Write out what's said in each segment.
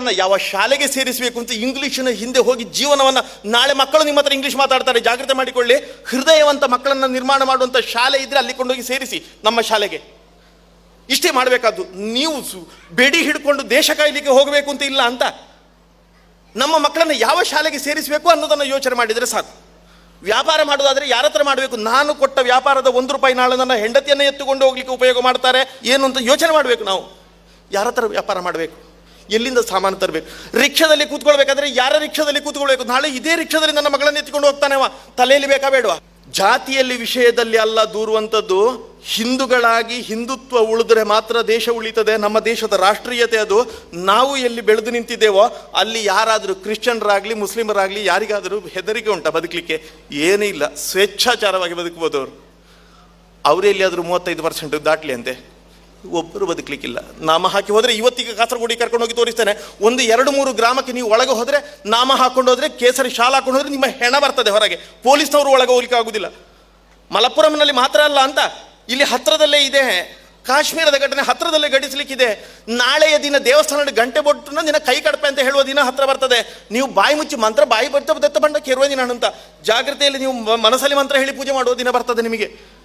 ಮಕ್ಕಳನ್ನ ಯಾವ ಶಾಲೆಗೆ ಸೇರಿಸಬೇಕು ಅಂತ ಇಂಗ್ಲೀಷಿನ ಹಿಂದೆ ಹೋಗಿ ಜೀವನವನ್ನ ನಾಳೆ ಮಕ್ಕಳು ನಿಮ್ಮ ಹತ್ರ ಇಂಗ್ಲೀಷ್ ಮಾತಾಡ್ತಾರೆ, ಜಾಗ್ರತೆ ಮಾಡಿಕೊಳ್ಳಿ. ಹೃದಯವಂತ ಮಕ್ಕಳನ್ನ ನಿರ್ಮಾಣ ಮಾಡುವಂಥ ಶಾಲೆ ಇದ್ರೆ ಅಲ್ಲಿ ಕೊಂಡೋಗಿ ಸೇರಿಸಿ ನಮ್ಮ ಶಾಲೆಗೆ. ಇಷ್ಟೇ ಮಾಡಬೇಕಾದ್ದು. ನೀವು ಬೆಡಿ ಹಿಡ್ಕೊಂಡು ದೇಶ ಕಾಯ್ಲಿಕ್ಕೆ ಹೋಗಬೇಕು ಅಂತ ಇಲ್ಲ ಅಂತ ನಮ್ಮ ಮಕ್ಕಳನ್ನ ಯಾವ ಶಾಲೆಗೆ ಸೇರಿಸಬೇಕು ಅನ್ನೋದನ್ನು ಯೋಚನೆ ಮಾಡಿದರೆ ಸಾಕು. ವ್ಯಾಪಾರ ಮಾಡೋದಾದರೆ ಯಾರ ಹತ್ರ ಮಾಡಬೇಕು? ನಾನು ಕೊಟ್ಟ ವ್ಯಾಪಾರದ ಒಂದು ರೂಪಾಯಿ ನಾಳೆ ನನ್ನ ಹೆಂಡತಿಯನ್ನು ಎತ್ತುಕೊಂಡು ಹೋಗ್ಲಿಕ್ಕೆ ಉಪಯೋಗ ಮಾಡ್ತಾರೆ ಏನು ಅಂತ ಯೋಚನೆ ಮಾಡಬೇಕು ನಾವು. ಯಾರ ಹತ್ರ ವ್ಯಾಪಾರ ಮಾಡಬೇಕು? ಎಲ್ಲಿಂದ ಸಾಮಾನು ತರಬೇಕು? ರಿಕ್ಷಾದಲ್ಲಿ ಕೂತ್ಕೊಳ್ಬೇಕಾದ್ರೆ ಯಾರ ರಿಕ್ಷಾದಲ್ಲಿ ಕೂತ್ಕೊಳ್ಬೇಕು? ನಾಳೆ ಇದೇ ರಿಕ್ಷಾದಲ್ಲಿ ನನ್ನ ಮಗಳನ್ನು ಎತ್ತಿಕೊಂಡು ಹೋಗ್ತಾನೆವ ತಲೆಯಲ್ಲಿ ಬೇಕಾ ಬೇಡವಾ? ಜಾತಿಯಲ್ಲಿ, ವಿಷಯದಲ್ಲಿ ಅಲ್ಲ ದೂರುವಂಥದ್ದು. ಹಿಂದೂಗಳಾಗಿ ಹಿಂದುತ್ವ ಉಳಿದ್ರೆ ಮಾತ್ರ ದೇಶ ಉಳಿತದೆ. ನಮ್ಮ ದೇಶದ ರಾಷ್ಟ್ರೀಯತೆ ಅದು. ನಾವು ಎಲ್ಲಿ ಬೆಳೆದು ನಿಂತಿದ್ದೇವೋ, ಅಲ್ಲಿ ಯಾರಾದರೂ ಕ್ರಿಶ್ಚಿಯನ್ರಾಗಲಿ, ಮುಸ್ಲಿಮರಾಗಲಿ, ಯಾರಿಗಾದರೂ ಹೆದರಿಕೆ ಉಂಟಾ ಬದುಕಲಿಕ್ಕೆ? ಏನೂ ಇಲ್ಲ ಸ್ವೇಚ್ಛಾಚಾರವಾಗಿ ಬದುಕಬಹುದು ಅವರು. ಅವರೆಲ್ಲಿಯಾದರೂ ಮೂವತ್ತೈದು ಪರ್ಸೆಂಟ್ ದಾಟ್ಲಿ ಅಂತೆ. ಒಬ್ಬರು ಬದುಕಲಿಕ್ಕಿಲ್ಲ. ನಾಮ ಹಾಕಿ ಹೋದರೆ ಇವತ್ತಿಗೆ ಕಾಸರಗೋಡಿ ಕರ್ಕೊಂಡು ಹೋಗಿ ತೋರಿಸ್ತೇನೆ. ಒಂದು ಎರಡು ಮೂರು ಗ್ರಾಮಕ್ಕೆ ನೀವು ಒಳಗೆ ಹೋದರೆ ನಾಮ ಹಾಕೊಂಡು ಹೋದರೆ ಕೇಸರಿ ಶಾಲಾ ಹಾಕೊಂಡು ಹೋದರೆ ನಿಮ್ಮ ಹೆಣ ಬರ್ತದೆ ಹೊರಗೆ. ಪೊಲೀಸ್ನವರು ಒಳಗೆ ಹೋಗ್ಲಿಕ್ಕೆ ಆಗುದಿಲ್ಲ. ಮಲಪ್ಪುರಂನಲ್ಲಿ ಮಾತ್ರ ಅಲ್ಲ ಅಂತ ಇಲ್ಲಿ ಹತ್ರದಲ್ಲೇ ಇದೆ. ಕಾಶ್ಮೀರದ ಘಟನೆ ಹತ್ರದಲ್ಲೇ ಘಟಿಸ್ಲಿಕ್ಕಿದೆ. ನಾಳೆಯ ದಿನ ದೇವಸ್ಥಾನದ ಗಂಟೆ ಬೊಟ್ಟು ದಿನ ಕೈ ಕಡಪೆ ಅಂತ ಹೇಳುವ ದಿನ ಹತ್ರ ಬರ್ತದೆ. ನೀವು ಬಾಯಿ ಮುಚ್ಚಿ ಮಂತ್ರ, ಬಾಯಿ ಬರ್ತ ದತ್ತ ಬಂಡ ಕೆರುವ ದಿನ ಅಂತ. ಜಾಗ್ರತೆಯಲ್ಲಿ ನೀವು ಮನಸ್ಸಲ್ಲಿ ಮಂತ್ರ ಹೇಳಿ ಪೂಜೆ ಮಾಡುವ ದಿನ ಬರ್ತದೆ ನಿಮಗೆ.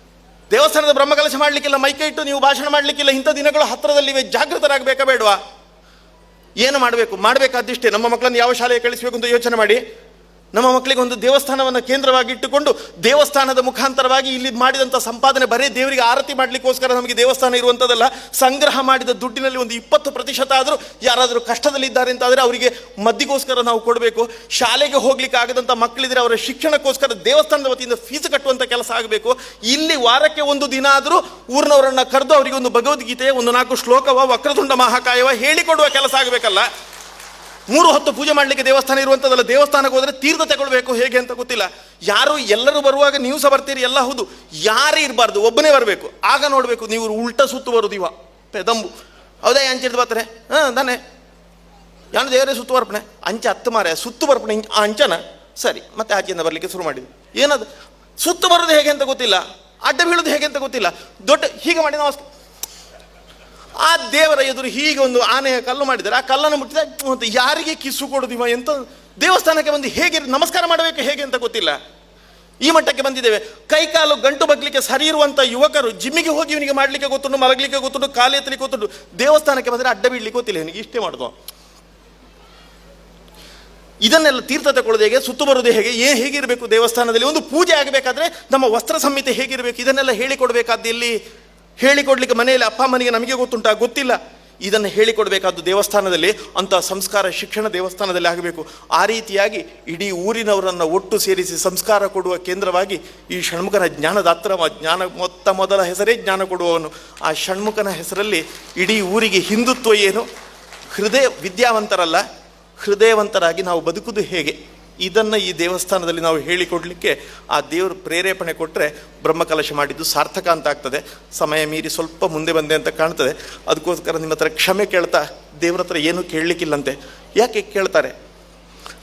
ದೇವಸ್ಥಾನದ ಬ್ರಹ್ಮಕಲಶ ಮಾಡಲಿಕ್ಕಿಲ್ಲ ಮೈಕೈ ಇಟ್ಟು ನೀವು ಭಾಷಣ ಮಾಡಲಿಕ್ಕಿಲ್ಲ, ಇಂಥ ದಿನಗಳು ಹತ್ತಿರದಲ್ಲಿವೆ ಜಾಗೃತರಾಗಬೇಕಾ ಬೇಡವಾ? ಏನು ಮಾಡಬೇಕು? ಮಾಡಬೇಕಾದಿಷ್ಟೇ ನಮ್ಮ ಮಕ್ಕಳನ್ನು ಯಾವ ಶಾಲೆಗೆ ಕಳಿಸಬೇಕು ಅಂತ ಯೋಚನೆ ಮಾಡಿ. ನಮ್ಮ ಮಕ್ಕಳಿಗೆ ಒಂದು ದೇವಸ್ಥಾನವನ್ನು ಕೇಂದ್ರವಾಗಿ ಇಟ್ಟುಕೊಂಡು ದೇವಸ್ಥಾನದ ಮುಖಾಂತರವಾಗಿ ಇಲ್ಲಿ ಮಾಡಿದಂಥ ಸಂಪಾದನೆ ಬರೀ ದೇವರಿಗೆ ಆರತಿ ಮಾಡಲಿಕ್ಕೋಸ್ಕರ ನಮಗೆ ದೇವಸ್ಥಾನ ಇರುವಂಥದ್ದಲ್ಲ ಸಂಗ್ರಹ ಮಾಡಿದ ದುಡ್ಡಿನಲ್ಲಿ ಒಂದು ಇಪ್ಪತ್ತು ಪ್ರತಿಶತ ಆದರೂ ಯಾರಾದರೂ ಕಷ್ಟದಲ್ಲಿದ್ದಾರೆ ಅಂತಾದರೆ ಅವರಿಗೆ ಮದ್ದಿಗೋಸ್ಕರ ನಾವು ಕೊಡಬೇಕು. ಶಾಲೆಗೆ ಹೋಗ್ಲಿಕ್ಕೆ ಆಗದಂಥ ಮಕ್ಕಳಿದ್ರೆ ಅವರ ಶಿಕ್ಷಣಕ್ಕೋಸ್ಕರ ದೇವಸ್ಥಾನದ ವತಿಯಿಂದ ಫೀಸ್ ಕಟ್ಟುವಂಥ ಕೆಲಸ ಆಗಬೇಕು. ಇಲ್ಲಿ ವಾರಕ್ಕೆ ಒಂದು ದಿನ ಆದರೂ ಊರಿನವರನ್ನ ಕರೆದು ಅವರಿಗೆ ಒಂದು ಭಗವದ್ಗೀತೆ ಒಂದು ನಾಲ್ಕು ಶ್ಲೋಕವ, ವಕ್ರತುಂಡ ಮಹಾಕಾಯವ ಹೇಳಿಕೊಡುವ ಕೆಲಸ ಆಗಬೇಕಲ್ಲ. ಮೂರು ಹೊತ್ತು ಪೂಜೆ ಮಾಡಲಿಕ್ಕೆ ದೇವಸ್ಥಾನ ಇರುವಂಥದ್ದಲ್ಲ ದೇವಸ್ಥಾನಕ್ಕೆ ಹೋದರೆ ತೀರ್ಥ ತಗೊಳ್ಬೇಕು ಹೇಗೆ ಅಂತ ಗೊತ್ತಿಲ್ಲ. ಯಾರು ಎಲ್ಲರೂ ಬರುವಾಗ ನೀವು ಸಹ ಬರ್ತೀರಿ, ಎಲ್ಲ ಹೌದು. ಯಾರೇ ಇರಬಾರ್ದು, ಒಬ್ಬನೇ ಬರಬೇಕು. ಆಗ ನೋಡಬೇಕು, ನೀವು ಉಲ್ಟ ಸುತ್ತು ಬರುದು ಇವ ಪೆದಂಬು ಹೌದಾ ಅಂಚಿಡ್ದು ಬರ್ತಾರೆ? ಹಾಂ, ತಾನೆ. ಯಾನು ದೇವರೇ ಸುತ್ತು ಬರ್ಪಣೆ ಅಂಚೆ ಹತ್ತು ಮಾರೆ ಸುತ್ತು ಬರ್ಪಣೆ ಆ ಅಂಚನ? ಸರಿ, ಮತ್ತೆ ಆಚೆಯಿಂದ ಬರಲಿಕ್ಕೆ ಶುರು ಮಾಡಿದ್ವಿ. ಏನದು? ಸುತ್ತು ಬರೋದು ಹೇಗೆ ಅಂತ ಗೊತ್ತಿಲ್ಲ. ಅಡ್ಡ ಬೀಳೋದು ಹೇಗೆ ಅಂತ ಗೊತ್ತಿಲ್ಲ. ದೊಡ್ಡ, ಹೀಗೆ ಮಾಡಿ ಆ ದೇವರ ಎದುರು ಹೀಗೆ ಒಂದು ಆನೆಯ ಕಲ್ಲು ಮಾಡಿದರೆ ಆ ಕಲ್ಲನ್ನು ಮುಟ್ಟಿದ ಯಾರಿಗೆ ಕಿಸು ಕೊಡುದಿವ ಎಂತ? ದೇವಸ್ಥಾನಕ್ಕೆ ಬಂದು ಹೇಗೆ ನಮಸ್ಕಾರ ಮಾಡಬೇಕು ಹೇಗೆ ಅಂತ ಗೊತ್ತಿಲ್ಲ. ಈ ಮಟ್ಟಕ್ಕೆ ಬಂದಿದ್ದೇವೆ. ಕೈಕಾಲು ಗಂಟು ಬಗ್ಲಿಕ್ಕೆ ಸರಿ ಇರುವಂತ ಯುವಕರು, ಜಿಮ್ಮಿಗೆ ಹೋಗಿ ಇವನಿಗೆ ಮಾಡ್ಲಿಕ್ಕೆ ಗೊತ್ತುಂಟು, ಮಲಗಲಿಕ್ಕೆ ಕಾಲು ಎತ್ತಲಿಕ್ಕೆ ಗೊತ್ತುಂಟು, ದೇವಸ್ಥಾನಕ್ಕೆ ಬಂದರೆ ಅಡ್ಡ ಬೀಳ್ಲಿಕ್ಕೆ ಗೊತ್ತಿಲ್ಲ ನನಗೆ ಇಷ್ಟೇ ಮಾಡುದು. ಇದನ್ನೆಲ್ಲ ತೀರ್ಥ ತಗೊಳ್ಳೋದು ಹೇಗೆ, ಸುತ್ತು ಬರೋದು ಹೇಗೆ ಏ ಹೇಗಿರಬೇಕು ದೇವಸ್ಥಾನದಲ್ಲಿ? ಒಂದು ಪೂಜೆ ಆಗಬೇಕಾದ್ರೆ ನಮ್ಮ ವಸ್ತ್ರ ಸಂಹಿತೆ ಹೇಗಿರಬೇಕು? ಇದನ್ನೆಲ್ಲ ಹೇಳಿಕೊಡ್ಬೇಕಾದ್ದು ಇಲ್ಲಿ ಹೇಳಿಕೊಡ್ಲಿಕ್ಕೆ ಮನೆಯಲ್ಲಿ ಅಪ್ಪ ಅಮ್ಮನಿಗೆ ನಮಗೆ ಗೊತ್ತುಂಟಾ? ಗೊತ್ತಿಲ್ಲ. ಇದನ್ನು ಹೇಳಿಕೊಡಬೇಕಾದ್ದು ದೇವಸ್ಥಾನದಲ್ಲಿ ಅಂತ ಸಂಸ್ಕಾರ ಶಿಕ್ಷಣ ದೇವಸ್ಥಾನದಲ್ಲಿ ಆಗಬೇಕು. ಆ ರೀತಿಯಾಗಿ ಇಡೀ ಊರಿನವರನ್ನು ಒಟ್ಟು ಸೇರಿಸಿ ಸಂಸ್ಕಾರ ಕೊಡುವ ಕೇಂದ್ರವಾಗಿ ಈ ಷಣ್ಮುಖನ ಜ್ಞಾನದಾತ್ರವ, ಜ್ಞಾನ ಮೊತ್ತ ಮೊದಲ ಹೆಸರೇ ಜ್ಞಾನ ಕೊಡುವವನು. ಆ ಷಣ್ಮುಖನ ಹೆಸರಲ್ಲಿ ಇಡೀ ಊರಿಗೆ ಹಿಂದುತ್ವ ಏನು? ಹೃದಯ ವಿದ್ಯಾವಂತರಲ್ಲ. ಹೃದಯವಂತರಾಗಿ ನಾವು ಬದುಕುವುದು ಹೇಗೆ? ಇದನ್ನು ಈ ದೇವಸ್ಥಾನದಲ್ಲಿ ನಾವು ಹೇಳಿಕೊಡಲಿಕ್ಕೆ ಆ ದೇವರು ಪ್ರೇರೇಪಣೆ ಕೊಟ್ಟರೆ ಬ್ರಹ್ಮಕಲಶ ಮಾಡಿದ್ದು ಸಾರ್ಥಕ ಅಂತ ಆಗ್ತದೆ. ಸಮಯ ಮೀರಿ ಸ್ವಲ್ಪ ಮುಂದೆ ಬಂದೆ ಅಂತ ಕಾಣ್ತದೆ. ಅದಕ್ಕೋಸ್ಕರ ನಿಮ್ಮ ಹತ್ರ ಕ್ಷಮೆ ಕೇಳ್ತಾ ದೇವ್ರ ಹತ್ರ ಏನೂ ಕೇಳಲಿಕ್ಕಿಲ್ಲಂತೆ. ಯಾಕೆ ಕೇಳ್ತಾರೆ?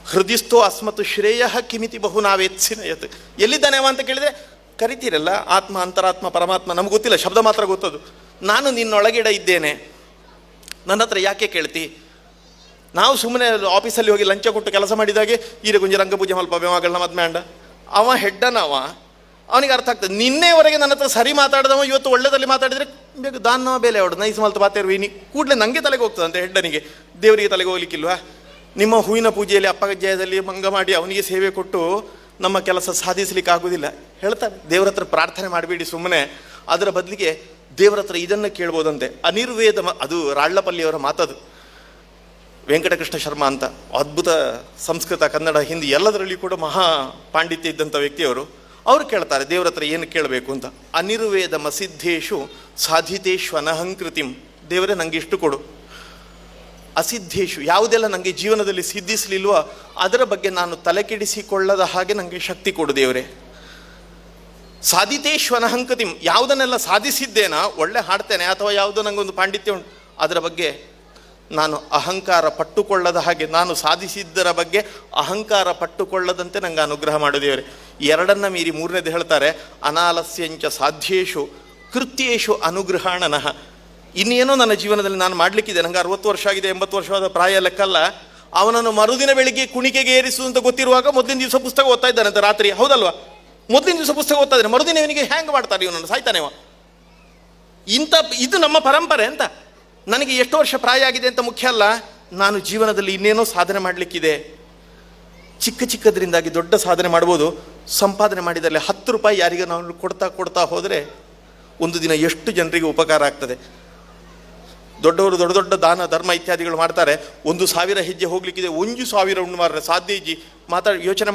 ಹೃದಯಸ್ಥೋ ಅಸ್ಮತ್ ಶ್ರೇಯ ಕಿಮಿತಿ ಬಹು ನಾವೆಚ್ಚಿನಯತ್ ಎಲ್ಲಿದ್ದಾನೆ ಅಂತ ಕೇಳಿದ್ರೆ ಕರಿತೀರಲ್ಲ, ಆತ್ಮ, ಅಂತರಾತ್ಮ, ಪರಮಾತ್ಮ ನಮ್ಗೆ ಗೊತ್ತಿಲ್ಲ, ಶಬ್ದ ಮಾತ್ರ ಗೊತ್ತದು. ನಾನು ನಿನ್ನೊಳಗಿಡ ಇದ್ದೇನೆ. ನನ್ನ ಹತ್ರ ಯಾಕೆ ಕೇಳ್ತಿ? ನಾವು ಸುಮ್ಮನೆ ಆಫೀಸಲ್ಲಿ ಹೋಗಿ ಲಂಚ ಕೊಟ್ಟು ಕೆಲಸ ಮಾಡಿದಾಗೆ ಈಗ ಗುಂಜ ರಂಗಪೂಜೆ ಮಲ್ಪ ಮಗಳ ಮದ್ಮ್ಯಾಂಡ ಅವ ಹೆಡ್ಡನವ ಅವನಿಗೆ ಅರ್ಥ ಆಗ್ತದೆ. ನಿನ್ನೆವರೆಗೆ ನನ್ನ ಹತ್ರ ಸರಿ ಮಾತಾಡಿದವ, ಇವತ್ತು ಒಳ್ಳೆದಲ್ಲಿ ಮಾತಾಡಿದರೆ ಬೇಗ ದಾನ ಬೇಲೆ ಅವಡು ನೈಸ್ ಮಲ್ತ ಬಾತೇರ್ವಿ ಕೂಡಲೇ ನನಗೆ ತಲೆಗೆ ಹೋಗ್ತದೆ ಅಂತ ಹೆಡ್ಡನಿಗೆ. ದೇವರಿಗೆ ತಲೆಗೆ ಹೋಗ್ಲಿಕ್ಕಿಲ್ವಾ? ನಿಮ್ಮ ಹೂವಿನ ಪೂಜೆಯಲ್ಲಿ ಅಪ್ಪಗಜ್ಜಯದಲ್ಲಿ ಮಂಗ ಮಾಡಿ ಅವನಿಗೆ ಸೇವೆ ಕೊಟ್ಟು ನಮ್ಮ ಕೆಲಸ ಸಾಧಿಸಲಿಕ್ಕೆ ಆಗೋದಿಲ್ಲ. ಹೇಳ್ತಾರೆ. ದೇವ್ರ ಹತ್ರ ಪ್ರಾರ್ಥನೆ ಮಾಡಬೇಡಿ ಸುಮ್ಮನೆ ಅದರ ಬದಲಿಗೆ ದೇವ್ರ ಹತ್ರ ಇದನ್ನು ಕೇಳ್ಬೋದಂತೆ. ಅನಿರ್ವೇದ ಅದು ರಾಳ್ಳಪಲ್ಲಿಯವರ ಮಾತದು. ವೆಂಕಟಕೃಷ್ಣ ಶರ್ಮಾ ಅಂತ ಅದ್ಭುತ ಸಂಸ್ಕೃತ, ಕನ್ನಡ, ಹಿಂದಿ ಎಲ್ಲದರಲ್ಲಿ ಕೂಡ ಮಹಾ ಪಾಂಡಿತ್ಯ ಇದ್ದಂಥ ವ್ಯಕ್ತಿಯವರು, ಅವರು ಕೇಳ್ತಾರೆ, ದೇವ್ರ ಹತ್ರ ಏನು ಕೇಳಬೇಕು ಅಂತ. ಅನಿರ್ವೇದ ಮಸಿದ್ಧೇಶು ಸಾಧಿತೇಶು ಅನಹಂಕೃತಿಂ ದೇವರೇ ನನಗೆ ಇಷ್ಟು ಕೊಡು. ಅಸಿದ್ಧೇಶು, ಯಾವುದೆಲ್ಲ ನನಗೆ ಜೀವನದಲ್ಲಿ ಸಿದ್ಧಿಸಲಿಲ್ವೋ ಅದರ ಬಗ್ಗೆ ನಾನು ತಲೆಕೆಡಿಸಿಕೊಳ್ಳದ ಹಾಗೆ ನನಗೆ ಶಕ್ತಿ ಕೊಡು ದೇವರೇ. ಸಾಧಿತೇಶ್ವನಹಂಕತಿಂ, ಯಾವುದನ್ನೆಲ್ಲ ಸಾಧಿಸಿದ್ದೇನಾ, ಒಳ್ಳೆ ಹಾಡ್ತೇನೆ, ಅಥವಾ ಯಾವುದೋ ನನಗೊಂದು ಪಾಂಡಿತ್ಯ ಉಂಟು, ಅದರ ಬಗ್ಗೆ ನಾನು ಅಹಂಕಾರ ಪಟ್ಟುಕೊಳ್ಳದ ಹಾಗೆ ನಾನು ಸಾಧಿಸಿದ್ದರ ಬಗ್ಗೆ ಅಹಂಕಾರ ಪಟ್ಟುಕೊಳ್ಳದಂತೆ ನಂಗೆ ಅನುಗ್ರಹ ಮಾಡಿದೇವ್ರಿ ಎರಡನ್ನ ಮೀರಿ ಮೂರನೇದು ಹೇಳ್ತಾರೆ, ಅನಾಲಸ್ಯಂಚ ಸಾಧ್ಯೇಶು ಕೃತ್ಯೇಶು ಅನುಗ್ರಹಾಣನಃ. ಇನ್ನೇನೋ ನನ್ನ ಜೀವನದಲ್ಲಿ ನಾನು ಮಾಡಲಿಕ್ಕಿದೆ ನನಗೆ ಅರವತ್ತು ವರ್ಷ ಆಗಿದೆ, ಎಂಬತ್ತು ವರ್ಷವಾದ ಪ್ರಾಯ ಲೆಕ್ಕಲ್ಲ. ಅವನನ್ನು ಮರುದಿನ ಬೆಳಿಗ್ಗೆ ಕುಣಿಕೆಗೆ ಏರಿಸು ಅಂತ ಗೊತ್ತಿರುವಾಗ ಮೊದಲಿನ ದಿವಸ ಪುಸ್ತಕ ಓದ್ತಾ ಇದ್ದಾನಂತೆ ರಾತ್ರಿ, ಹೌದಲ್ವಾ? ಮೊದಲಿನ ದಿವಸ ಪುಸ್ತಕ ಓದ್ತಾ ಇದ್ದಾನೆ, ಮರುದಿನ ಇವನಿಗೆ ಹ್ಯಾಂಗ್ ಮಾಡ್ತಾರೆ ಇವನನ್ನು, ಸಾಯ್ತಾನೆ ಇಂಥ, ಇದು ನಮ್ಮ ಪರಂಪರೆ ಅಂತ. ನನಗೆ ಎಷ್ಟು ವರ್ಷ ಪ್ರಾಯ ಆಗಿದೆ ಅಂತ ಮುಖ್ಯ ಅಲ್ಲ, ನಾನು ಜೀವನದಲ್ಲಿ ಇನ್ನೇನೋ ಸಾಧನೆ ಮಾಡಲಿಕ್ಕಿದೆ. ಚಿಕ್ಕ ಚಿಕ್ಕದ್ರಿಂದಾಗಿ ದೊಡ್ಡ ಸಾಧನೆ ಮಾಡ್ಬೋದು. ಸಂಪಾದನೆ ಮಾಡಿದಲ್ಲಿ ಹತ್ತು ರೂಪಾಯಿ ಯಾರಿಗೂ ನಾವು ಕೊಡ್ತಾ ಕೊಡ್ತಾ ಹೋದರೆ ಒಂದು ದಿನ ಎಷ್ಟು ಜನರಿಗೆ ಉಪಕಾರ ಆಗ್ತದೆ. ದೊಡ್ಡವರು ದೊಡ್ಡ ದೊಡ್ಡ ದಾನ, ಧರ್ಮ ಇತ್ಯಾದಿಗಳು ಮಾಡ್ತಾರೆ. ಒಂದು ಸಾವಿರ ಹೆಜ್ಜೆ ಹೋಗ್ಲಿಕ್ಕಿದೆ, ಒಂದು ಸಾವಿರ ಉಣ್ಣು ಮಾರ್ರೆ ಸಾಧ್ಯ ಇಜ್ಜಿ ಮಾತಾಡಿ ಯೋಚನೆ